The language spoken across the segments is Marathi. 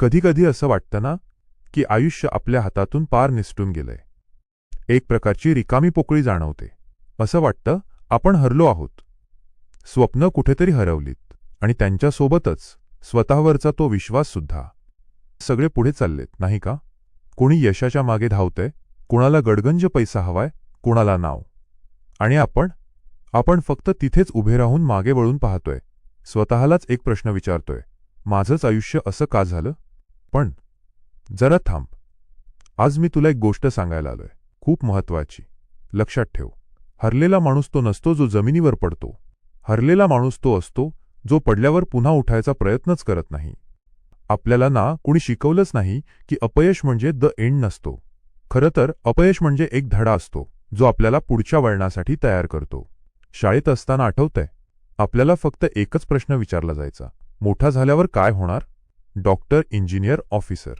कधीकधी असं वाटतं ना की आयुष्य आपल्या हातातून पार निसटून गेलंय. एक प्रकारची रिकामी पोकळी जाणवते. असं वाटतं आपण हरलो आहोत. स्वप्न कुठेतरी हरवलीत. आणि त्यांच्यासोबतच स्वतःवरचा तो विश्वास सुद्धा. सगळे पुढे चाललेत नाही का? कोणी यशाच्या मागे धावतंय? कोणाला गडगंज पैसा हवाय? कोणाला नाव? आणि आपण? आपण फक्त तिथेच उभे राहून मागे वळून पाहतोय. स्वतःलाच एक प्रश्न विचारतोय. माझंच आयुष्य असं का झालं? पण जरा थांब. आज मी तुला एक गोष्ट सांगायला आलोय. खूप महत्वाची लक्षात ठेव. हरलेला माणूस तो नसतो जो जमिनीवर पडतो. हरलेला माणूस तो असतो जो पडल्यावर पुन्हा उठायचा प्रयत्नच करत नाही. आपल्याला ना कुणी शिकवलंच नाही की अपयश म्हणजे द एंड नसतो. खरं तर अपयश म्हणजे एक धडा असतो जो आपल्याला पुढच्या वळणासाठी तयार करतो. शाळेत असताना आठवतंय आपल्याला फक्त एकच प्रश्न विचारला जायचा. मोठा झाल्यावर काय होणार? Doctor engineer officer.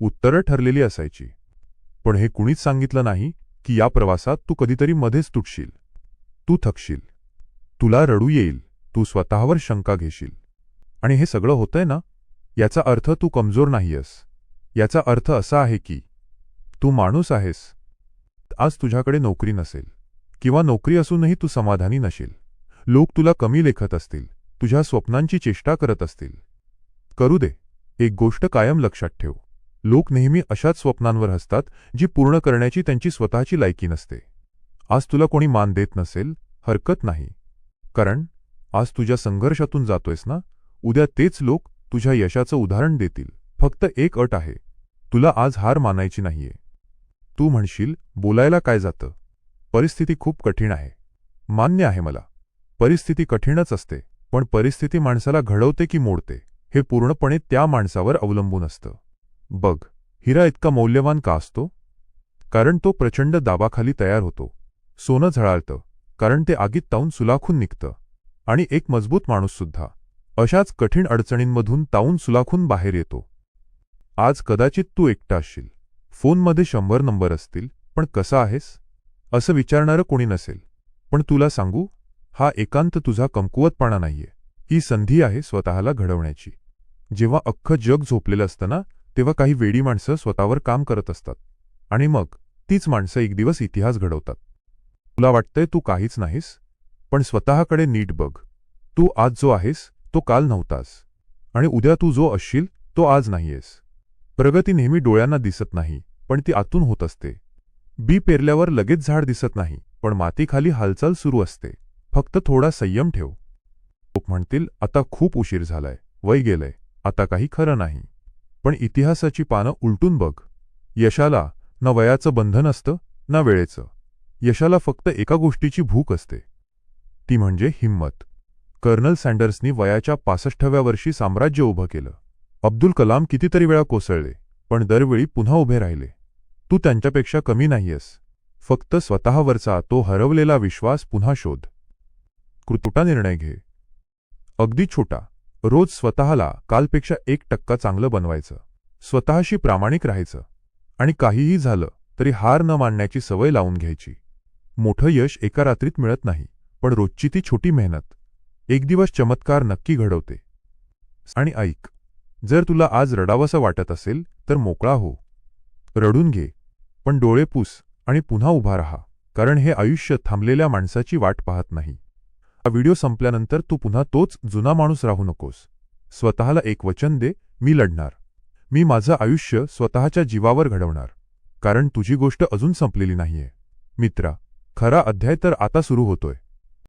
उत्तरं ठरलेली असायची. पण हे कुणीच सांगितलं नाही की या प्रवासात तू कधीतरी मध्येच तुटशील. तू थकशील. तुला रडू येईल. तू स्वतःवर शंका घेशील. आणि हे सगळं होतंय ना? याचा अर्थ तू कमजोर नाहीयस. याचा अर्थ असा आहे की तू माणूस आहेस. आज तुझ्याकडे नोकरी नसेल. किंवा नोकरी असूनही तू समाधानी नशील लोक तुला कमी लेखत असतील. तुझ्या स्वप्नांची चेष्टा करत असतील. करू दे. एक गोष्ट कायम लक्षात ठेव. लोक नेहमी अशाच स्वप्नांवर हसतात जी पूर्ण करण्याची त्यांची स्वतःची लायकी नसते. आज तुला कोणी मान देत नसेल हरकत नाही. कारण आज तुझ्या संघर्षातून जातोयस ना? उद्या तेच लोक तुझ्या यशाचं उदाहरण देतील. फक्त एक अट आहे. तुला आज हार मानायची नाहीये. तू म्हणशील बोलायला काय जातं? परिस्थिती खूप कठीण आहे. मान्य आहे मला. परिस्थिती कठीणच असते पण परिस्थिती माणसाला घडवते की मोडते. हे पूर्णपणे त्या माणसावर अवलंबून असतं. बघ हिरा इतका मौल्यवान का असतो? कारण तो प्रचंड दाबाखाली तयार होतो. सोनं झळाळतं कारण ते आगीत ताऊन सुलाखून निघतं. आणि एक मजबूत माणूससुद्धा अशाच कठीण अडचणींमधून ताऊन सुलाखून बाहेर येतो. आज कदाचित तू एकटा असशील. फोनमध्ये शंभर नंबर असतील पण कसा आहेस? असं विचारणारं कोणी नसेल. पण तुला सांगू हा एकांत तुझा कमकुवतपणा नाहीये. ही संधी आहे स्वतःला घडवण्याची. जेव्हा अख्खं जग झोपलेलं असतं ना तेव्हा काही वेडी माणसं स्वतःवर काम करत असतात. आणि मग तीच माणसं एक दिवस इतिहास घडवतात. तुला वाटतंय तू काहीच नाहीस पण स्वतःकडे नीट बघ. तू आज जो आहेस तो काल नव्हतास. आणि उद्या तू जो असशील तो आज नाहीयेस. प्रगती नेहमी डोळ्यांना दिसत नाही पण ती आतून होत असते. बी पेरल्यावर लगेच झाड दिसत नाही पण मातीखाली हालचाल सुरू असते. फक्त थोडा संयम ठेव. लोक म्हणतील आता खूप उशीर झालाय. वय गेलंय. आता काही खरं नाही. पण इतिहासाची पानं उलटून बघ. यशाला न वयाचं बंधन असतं ना वेळेचं. यशाला फक्त एका गोष्टीची भूक असते. ती म्हणजे हिंमत. कर्नल सँडर्सनी वयाच्या पासष्टव्या वर्षी साम्राज्य उभं केलं. अब्दुल कलाम कितीतरी वेळा कोसळले पण दरवेळी पुन्हा उभे राहिले. तू त्यांच्यापेक्षा कमी नाहीयस. फक्त स्वतःवरचा तो हरवलेला विश्वास पुन्हा शोध. कृतुटा निर्णय घे. अगदी छोटा. रोज स्वतःला कालपेक्षा एक टक्का चांगलं बनवायचं. स्वतःशी प्रामाणिक राहायचं. आणि काहीही झालं तरी हार न मानण्याची सवय लावून घ्यायची. मोठं यश एका रात्रीत मिळत नाही पण रोजची ती छोटी मेहनत. एक दिवस चमत्कार नक्की घडवते. आणि ऐक जर तुला आज रडावंसं वाटत असेल तर मोकळा हो. रडून घे पण डोळे पूस आणि पुन्हा उभा राहा कारण हे आयुष्य थांबलेल्या माणसाची वाट पाहत नाही. हा व्हिडिओ संपल्यानंतर तू पुन्हा तोच जुना माणूस राहू नकोस. स्वतःला एक वचन दे मी लढणार. मी माझं आयुष्य स्वतःच्या जीवावर घडवणार. कारण तुझी गोष्ट अजून संपलेली नाहीये. मित्रा खरा अध्याय तर आता सुरू होतोय.